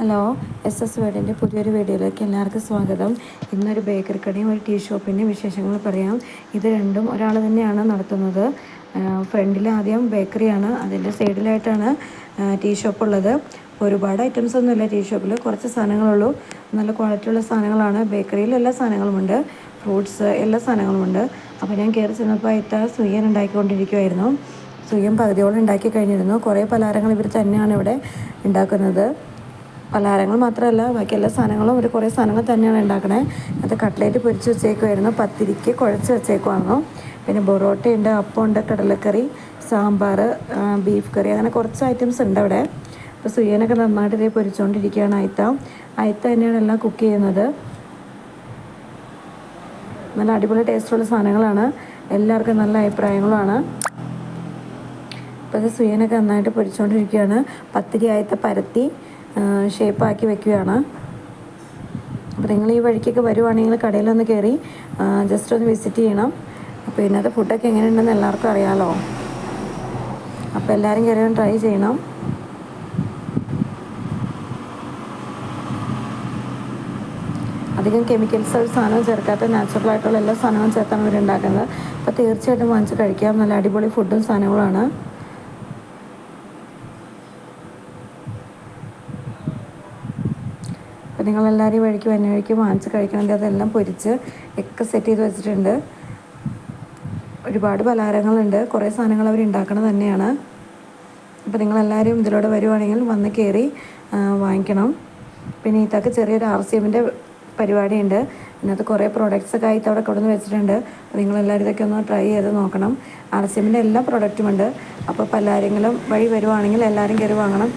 Hello S S വേഡിന്റെ പുതിയൊരു വീഡിയോയിലേക്ക് എല്ലാവർക്കും സ്വാഗതം. ഇന്നൊരു ബേക്കറി കടയും ഒരു ടീ ഷോപ്പിന്റെയും വിശേഷങ്ങൾ പറയാം. ഇത് രണ്ടും ഒരാൾ തന്നെയാണ് നടത്തുന്നത്. ഫ്രണ്ടിൽ ആദ്യം ബേക്കറിയാണ് അതിന്റെ സൈഡിലായിട്ടാണ് ടീ ഷോപ്പ് ഉള്ളത്. ഒരുപാട് ഐറ്റംസ് ഒന്നുമില്ല ടീ ഷോപ്പിൽ കുറച്ച് സാധനങ്ങളുള്ളൂ. നല്ല ക്വാളിറ്റിയുള്ള സാധനങ്ങളാണ്. ബേക്കറിയിൽ എല്ലാ സാധനങ്ങളുമുണ്ട്. ഫ്രൂട്ട്സ് എല്ലാ സാധനങ്ങളുമുണ്ട്. അപ്പോൾ ഞാൻ കയറി ചെന്നപ്പോൾ ഇത്ത സുയ്യൻ ഉണ്ടാക്കിക്കൊണ്ടിരിക്കുമായിരുന്നു സുയ്യം പകുതിയോളം ഉണ്ടാക്കി കഴിഞ്ഞിരുന്നു. കുറേ പലഹാരങ്ങൾ ഇവർ തന്നെയാണ് ഇവിടെ ഉണ്ടാക്കുന്നത്. പലഹാരങ്ങൾ മാത്രമല്ല ബാക്കി എല്ലാ സാധനങ്ങളും ഒരു കുറേ സാധനങ്ങൾ തന്നെയാണ് ഉണ്ടാക്കണേ. അത് കട്ട്ലേറ്റ് പൊരിച്ച് വെച്ചേക്കുമായിരുന്നു പത്തിരിക്ക് കുഴച്ച് വെച്ചേക്കുമായിരുന്നു പിന്നെ പൊറോട്ടയുണ്ട് അപ്പമുണ്ട് കടലക്കറി സാമ്പാർ ബീഫ് കറി അങ്ങനെ കുറച്ച് ഐറ്റംസ് ഉണ്ട് അവിടെ. അപ്പോൾ സുയ്യനൊക്കെ നന്നായിട്ട് ഇതേ പൊരിച്ചുകൊണ്ടിരിക്കുകയാണ് അയത്ത. അയത്ത തന്നെയാണ് എല്ലാം കുക്ക് ചെയ്യുന്നത്. നല്ല അടിപൊളി ടേസ്റ്റുള്ള സാധനങ്ങളാണ്. എല്ലാവർക്കും നല്ല അഭിപ്രായങ്ങളുമാണ്. ഇപ്പോൾ അത് സുയ്യനൊക്കെ നന്നായിട്ട് പൊരിച്ചുകൊണ്ടിരിക്കുകയാണ് പത്തിരി ആയത്തെ പരത്തി. ഷേപ്പാക്കി വെക്കുകയാണ്. അപ്പോൾ നിങ്ങൾ ഈ വഴിക്കൊക്കെ വരുവാണെങ്കിൽ കടയിലൊന്ന് കയറി ജസ്റ്റ് ഒന്ന് വിസിറ്റ് ചെയ്യണം. അപ്പോൾ ഇന്നത്തെ ഫുഡൊക്കെ എങ്ങനെയുണ്ടെന്ന് എല്ലാവർക്കും അറിയാമല്ലോ അപ്പോൾ എല്ലാവരും കയറി ഒന്ന് ട്രൈ ചെയ്യണം. അധികം കെമിക്കൽസ് ഒരു സാധനവും ചേർക്കാത്ത നാച്ചുറൽ ആയിട്ടുള്ള എല്ലാ സാധനവും ചേർത്താണ് ഇവരുണ്ടാക്കുന്നത് അപ്പോൾ തീർച്ചയായിട്ടും വാങ്ങിച്ച് കഴിക്കാം. നല്ല അടിപൊളി ഫുഡും സാധനങ്ങളുമാണ് നിങ്ങളെല്ലാവരും വഴിക്ക് വന്ന വഴിക്ക് വാങ്ങിച്ച് കഴിക്കണമെങ്കിൽ അതെല്ലാം പൊരിച്ച് ഒക്കെ സെറ്റ് ചെയ്ത് വെച്ചിട്ടുണ്ട്. ഒരുപാട് പലഹാരങ്ങളുണ്ട്. കുറേ സാധനങ്ങൾ അവർ ഉണ്ടാക്കണത് തന്നെയാണ്. അപ്പോൾ നിങ്ങളെല്ലാവരും ഇതിലൂടെ വരുവാണെങ്കിൽ വന്ന് കയറി വാങ്ങിക്കണം. പിന്നെ ഇതൊക്കെ ചെറിയൊരു ആർ സി എമ്മിന്റെ പരിപാടിയുണ്ട്. ഇതിനകത്ത് കുറേ പ്രോഡക്റ്റ്സ് ആയിട്ട് അവിടെ കൊണ്ടുവന്ന് വെച്ചിട്ടുണ്ട്. അപ്പോൾ നിങ്ങളെല്ലാവരും ഇതൊക്കെ ഒന്ന് ട്രൈ ചെയ്ത് നോക്കണം. ആർ സി എമ്മിന്റെ എല്ലാ പ്രോഡക്റ്റും ഉണ്ട്. അപ്പോൾ പലഹാരങ്ങളും വഴി വരുവാണെങ്കിൽ എല്ലാവരും കയറി വാങ്ങണം.